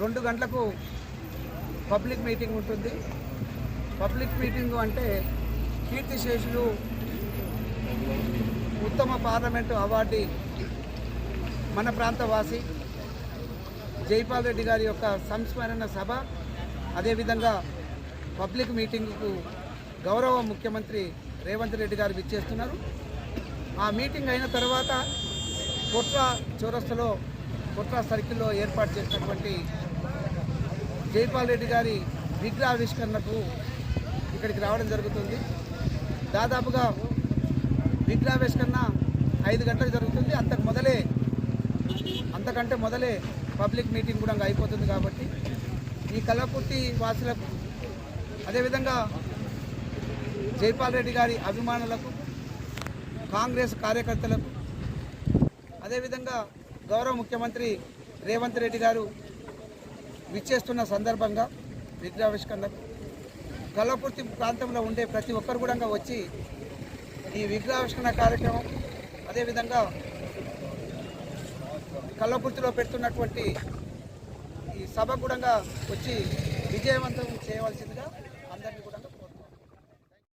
రెండు గంటలకు public meeting ఉంటుంది. పబ్లిక్ మీటింగ్ అంటే కీర్తిశేషులు ఉత్తమ పార్లమెంటు అవార్డు మన ప్రాంతవాసి జైపాల్ రెడ్డి గారి యొక్క సంస్మరణ సభ అదేవిధంగా పబ్లిక్ మీటింగ్కు గౌరవ ముఖ్యమంత్రి రేవంత్ రెడ్డి గారు విచ్చేస్తున్నారు. ఆ మీటింగ్ అయిన తర్వాత కొట్ర చౌరస్తలో కొట్ర సర్కిల్లో ఏర్పాటు చేసినటువంటి జైపాల్ రెడ్డి గారి విగ్రహావిష్కరణకు ఇక్కడికి రావడం జరుగుతుంది. దాదాపుగా విగ్రహావిష్కరణ ఐదు గంటలకు జరుగుతుంది. అంతకు మొదలే అంతకంటే మొదలే పబ్లిక్ మీటింగ్ కూడా అయిపోతుంది కాబట్టి ఈ కలపూర్తి వాసులకు అదేవిధంగా జైపాల్ రెడ్డి గారి అభిమానులకు కాంగ్రెస్ కార్యకర్తలకు అదేవిధంగా గౌరవ ముఖ్యమంత్రి రేవంత్ రెడ్డి గారు విచ్చేస్తున్న సందర్భంగా విగ్రహావిష్కరణ కల్లకుర్తి ప్రాంతంలో ఉండే ప్రతి ఒక్కరు కూడా వచ్చి ఈ విగ్రహావిష్కరణ కార్యక్రమం అదేవిధంగా కల్లపుర్తిలో పెడుతున్నటువంటి ఈ సభ కూడా వచ్చి విజయవంతం చేయవలసిందిగా